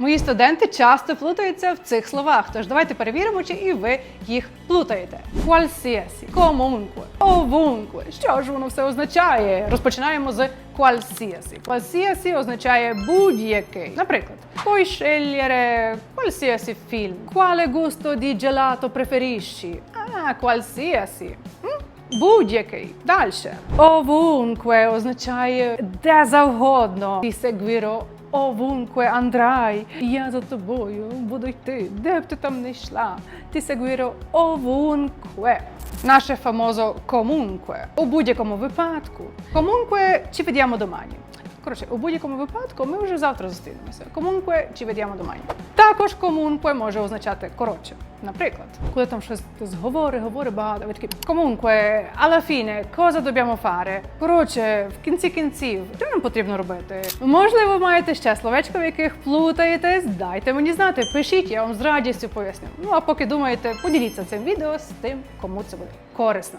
Мої студенти часто плутаються в цих словах, тож давайте перевіримо, чи і ви їх плутаєте. Qualsiasi, comunque, ovunque. Що ж воно все означає? Розпочинаємо з qualsiasi. Qualsiasi означає будь-який. Наприклад, puoi scegliere qualsiasi film. Quale gusto di gelato preferisci? Ah, qualsiasi. Будь-який. Далі. Ovunque означає де завгодно. Ti seguirò ovunque Андрай, Я за тобою буду йти, де б ти там не йшла. Ти seguirò овункве. Наше фамозо комунке У будь-якому випадку. Comunque ci vediamo домані. Коротше, у будь-якому випадку ми вже завтра зустрінемося. Comunque ci vediamo domani. Також комункве може означати коротше. Наприклад, коли там щось зговори, говорить багато, ви такі comunque, alla fine, cosa dobbiamo fare? Коротше, в кінці кінців, що нам потрібно робити? Можливо, маєте ще словечко, в яких плутаєтесь? Дайте мені знати, пишіть, я вам з радістю поясню. Ну а поки думаєте, поділіться цим відео з тим, кому це буде корисно.